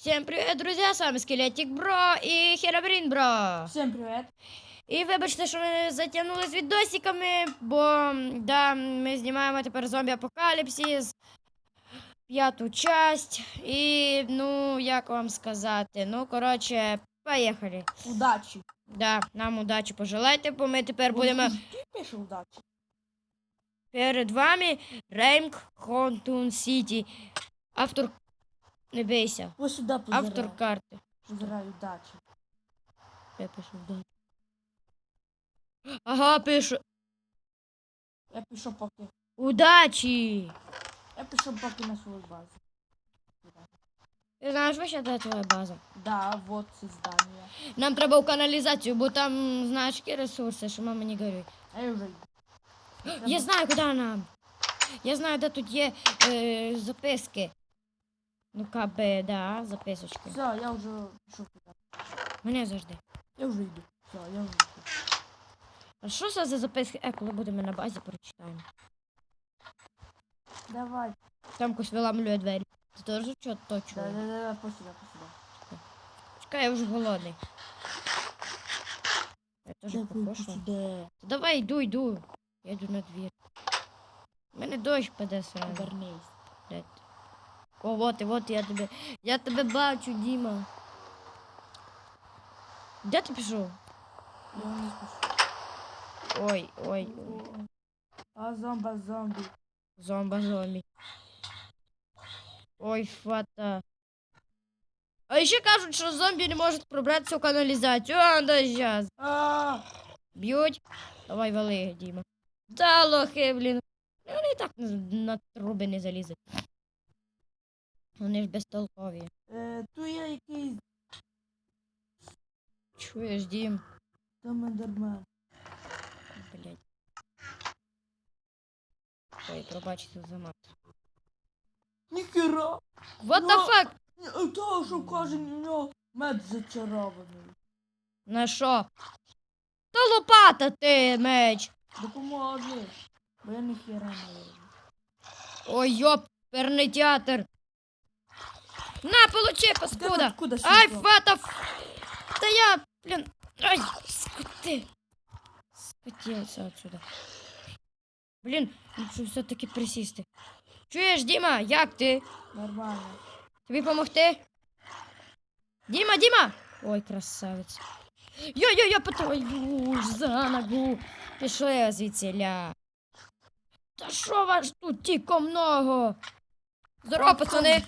Всем привет, друзья! С вами Скелетик Бро і Херабрін Бро. Всім привіт! І вибачте, що ми затягнули з відосиками, бо да, ми знімаємо тепер зомбі апокаліпсис. П'яту часть. І, ну, як вам сказати? Ну, коротше, поїхали. Удачі! Да, нам удачі пожелайте, бо ми тепер будемо пише удачі. перед вами Реймк Хонтун Сіті. Автор. Не бійся. Ось сюди позирай. Автор карти. Позирай удачі. Я пишу вдаль. Ага, пишу. Я пішов поки. Удачі! Я пішов поки на свою базу. Ти знаєш, вообще, де твоя база? Да, вот це здання. Нам треба в каналізацію, бо там, знаєш, які ресурси, що мама не. А я вже йду. Я знаю, куди нам. Я знаю, де тут є е, записки. Ну, кабе, да, записочки. Все, я вже пішов туди. Мене завжди. Я вже йду. Все, я вже йду. А що це за записки? Е, коли будемо на базі, прочитаємо. Давай. Там когось виламлює двері. Ти теж що Да, точно? да, да, посюди, посюди. Чекай, я вже голодний. Я теж покошу. посюди. Давай, йду, йду. Я йду на двір. У мене дощ паде сразу. Повернись. Блядь. О, вот, і вот я тебе. Я тебе бачу, Діма. Де ти пішов? Ой, ой, ой. А зомба, зомбі. Зомба зомбі. Ой, фата. А ще кажуть, що зомбі не можуть пробратися у каналізацію. А, да. А, Б'ють. Давай вали, Діма. Та лохи, блін. Ну, Вони і так на, на труби не залізуть. Вони ж безтолкові. е, Тут є якийсь Чуєш, Дім? Домендермен. Блять. Ой, пробачте за мат. Ніхера! What the Ну. fuck? Ні, Того, що кожен у нього мед зачарований. На що? Та лопата ти, меч. Допоможи. Бо я ніхера не роблю. Ой, йоп, перний театр. На, получи, паскуда. Куда Ай, фата. ф- Та я, блін. Ай, скоти. Скотився отсюда. Блін, лучше все-таки присісти. Чуєш, Діма, як ти? Нормально. Тобі помогти? Діма, Діма! Ой, красавець. Йо-йо, я по твою ж за ногу. Пішли звідси ля. Та що вас тут тільки много? Здорово, пацани.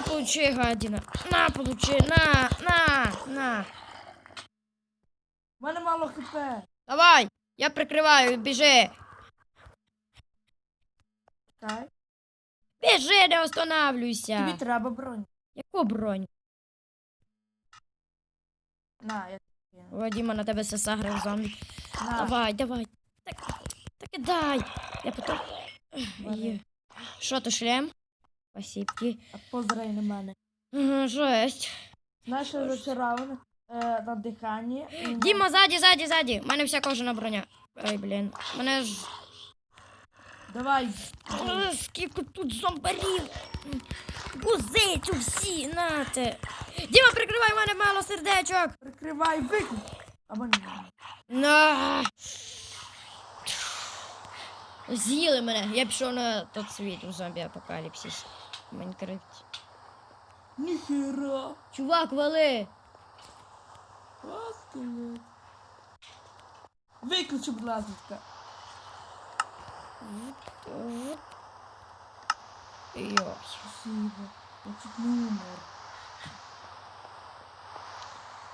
На, получи, гадіна. На, получи, на, на, на. У мене мало хп. Давай, я прикриваю, біжи. Так. Біжи, не Тобі останавлюйся. треба бронь. Яку бронь? На, я тобі. О, Діма, на тебе все сагрив зомбі. На. Давай, давай. Так, так і дай. Я потім. Є. Що то шлем? Спасибки. Позирай на мене. Жесть. Знаєш, що зачарований е, на диханні. Діма, ззаді, ззаді, ззаді. У мене вся кожана броня. Ой, блін. Мене ж. Давай. Е, Скільки тут зомбарів. Гузицю всі, нате. Діма, прикривай, у мене мало сердечок. Прикривай, виклик. Або ні. На. З'їли мене. Я пішов на тот світ у зомбі апокаліпсис. В Майнкрафті. Ніхера. Чувак, вали. А, скелет. Виключи, будь ласка. Йой. Спасибо. Я чуть не умер.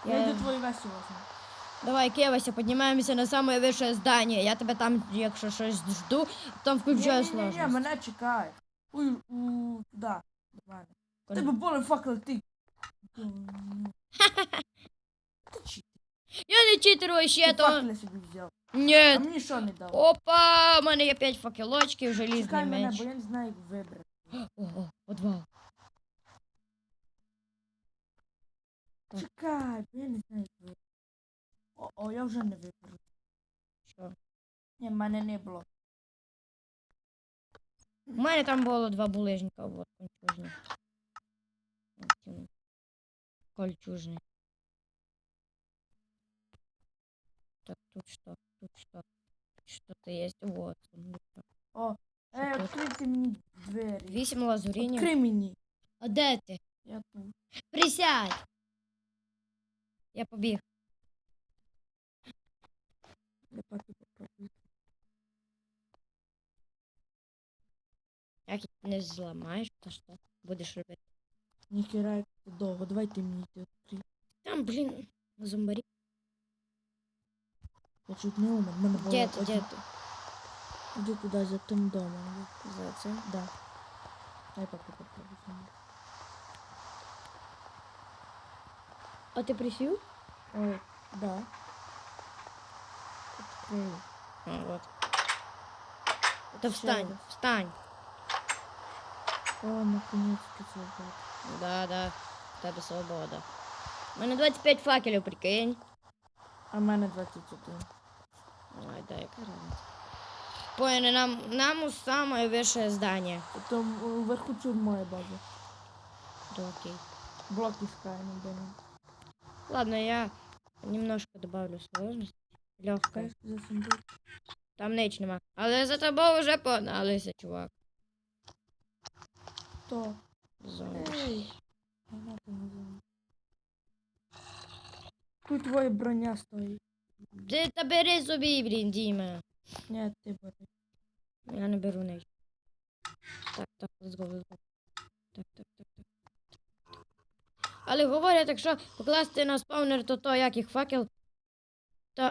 Я йду твої вещи возьму. Давай, Кевася, піднімаємося на саме вище здання. Я тебе там, якщо щось жду, там включаю Ні, ні, ні, мене чекай. Ой, у, туди. До мене. Тебе боле факел, ти. Ти чи Я не читерую ще ти то. факели собі взяв? А Ні. мені що не дав? Опа, у мене є 5 факелочків, желізний Чекай мене, меч. бо я не знаю, як вибрати. Ого, подвал. Чекай, бо я не знаю, як вибрати. О, о, я вже не виберу. Що? Ні, в мене не було. У мене там було два булижника, от кончужні. кольчужный. Так, тут что? Тут что? Что-то есть. Вот. О, е, тут? відкрийте мені двері. Вісім лазурінів. Відкрий мені. А де ти? Я тут. Присядь! Я побіг. Зламаєш, то що будеш робити? Ніхера довго. Давайте мені ти відкрий. Там, блін, зомбарі. Я чуть не умер. Мене було Де ти, де ти? Іди туди за тим домом. За це. Да. Дай папу попробуй. А ти присів? Ой, да. Відкрий. А, вот. Та встань, встань. О, наконец-то свобода. Да, да. В тебе свобода. У мене 25 факелів, прикинь. А в мене 21. Ой, да, яка разниця. Поняли, нам, нам у самое высшее здание. Тобто в- вверху тюрма база. Да, окей. Блоки скаємо до. Ладно, я немножко добавлю сложность. Легкая. Хай за сундук. Там ніч нема. Але за тобою вже погналися, чувак. То. Зомбі. Ей. Тут твоя броня стоїть. Ти та бери собі, блін, Діма. Ні, ти бери. Я не беру неї. Так, так, let's go, let's go. Так, так, так, так. Але говорять, якщо покласти на спаунер, то то як їх факел, то...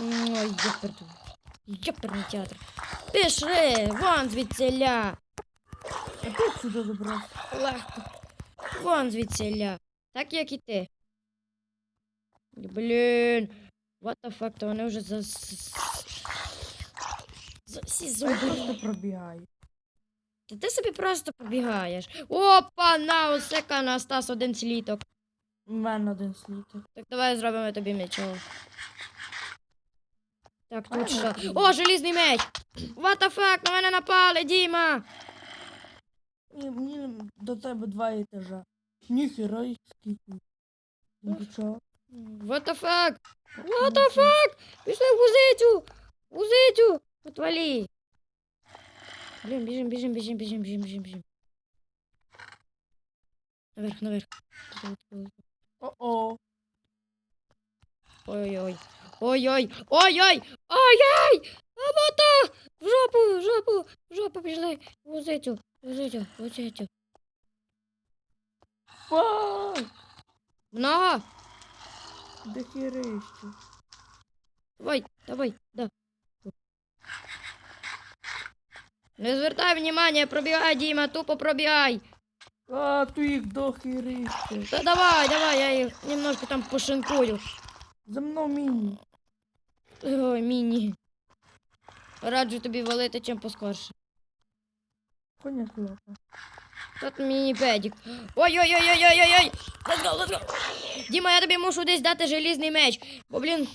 Ой, єперду. Єперний театр. Пішли, вон звідсіля. А ти сюди добрався. Легко. Вон звідсіля. Так як і ти. Блін. What the fuck, то вони вже за... За всі просто пробігаю. Та ти собі просто побігаєш. Опа, на, усе Анастас, один сліток. У мене один сліток. Так давай зробимо тобі мечо. Так, тут що? О, желізний меч! What the fuck, на мене напали, Діма! Ні, мені до тебе два етажа. Ніхера їх скільки. Ну чого? What the fuck? What the fuck? Пішли в гузицю! Гузицю! Отвали! Блін, біжим, біжим, біжим, біжим, біжим, біжим, біжим. Наверх, наверх. О-о. Ой-ой. Ой-ой. Ой-ой. Ой-ой. Лопата! В жопу, в жопу, в жопу пішли. Возицю, возицю, возицю. Фак! Много? Де хірище? Давай, давай, да. Не звертай внимания, пробігай, Діма, тупо пробігай. А, ту їх до хірище. Та давай, давай, я їх немножко там пошинкую. За мною міні. Ой, міні. Раджу тобі валити чим поскорше. Коня. Тут міні-педік. Ой-ой-ой-ой-ой-ой! Let's go, let's go! Діма, я тобі мушу десь дати желізний меч. Бо, блін,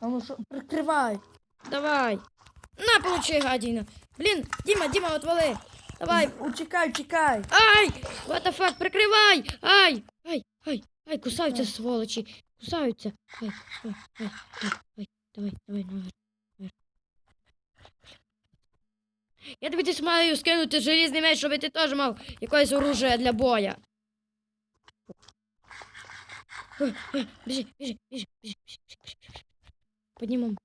А ну що, прикривай. давай. На, получи, гадіна. Блін, Діма, Діма, отвали. Давай. Учекай, чекай. Ай! What the fuck, прикривай! Ай! Ай! Ай! Ай, кусаються, сволочі. Кусаються. Ай, ай, ай, ай, ай. Давай, давай, наверх. наверх. Я тобі десь маю скинути желізний меч, щоб ти теж мав якесь оружие для боя. Біжи, біжи, біжи, біжи, біжи, біжи, біжи.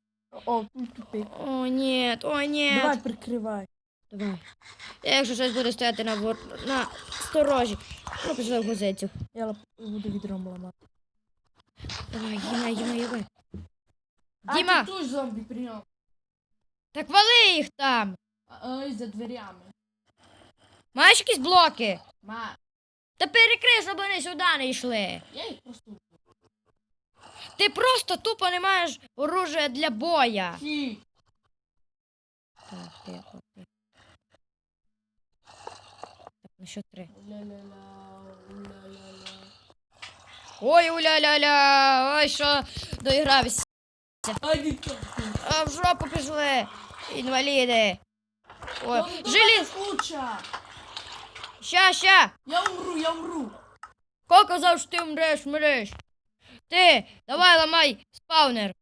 О, тут тупик. О, ні, о, ні. Давай прикривай. Давай. Я, якщо щось буде стояти на, вор... на сторожі, ну пішли в газетю. Я лап- буду відром ламати. Давай, Діма, Діма, Діма. А, ти тут зомбі прийняв. Так вали їх там. Ой, за дверями. Маєш якісь блоки? Ма, Та перекрий, щоб вони сюди не йшли. я їх просто Ти просто тупо не маєш оружия для боя. Ті. Так, тихо, тихо. Так, на що три? Ля-ля-ля, ля-ля-ля. Ой, уля-ля-ля, ой, що доігрався. Ай. А в жопу пішли. Інваліди. Ой, Ну, желіз. Ща, ща. Я умру, я умру. Хто казав, що ти вмреш, вмреш? Ти, давай ламай спаунер.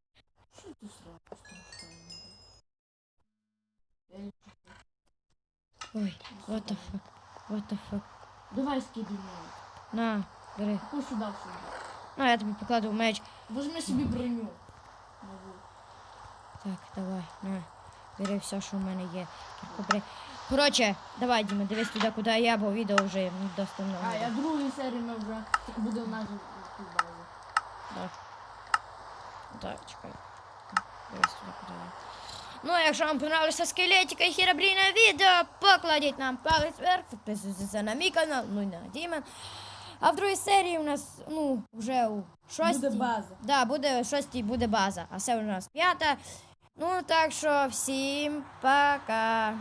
Ой, what the fuck, what the fuck. Давай скидай мене. На, бери. Хоч сюди сюди. Ну, я тобі покладу меч. Возьми собі броню. Так, давай, на. Бери все, що в мене є. Бери. Коротше, давай, Діма, дивись туди, куди я, бо відео вже досить много. А, я другої серії ми вже так буде в нас тут базі. Так. Так, чекай. Дивись туди, куди я. Ну, а якщо вам понравилося скелетика і хірабліне відео, покладіть нам палець вверх, підписуйтесь на мій канал, ну і на Дімен. А в другій серії у нас, ну, вже у шостій. Буде база. Да, буде у шостій буде база, а це у нас п'ята. Ну, так що всім пока.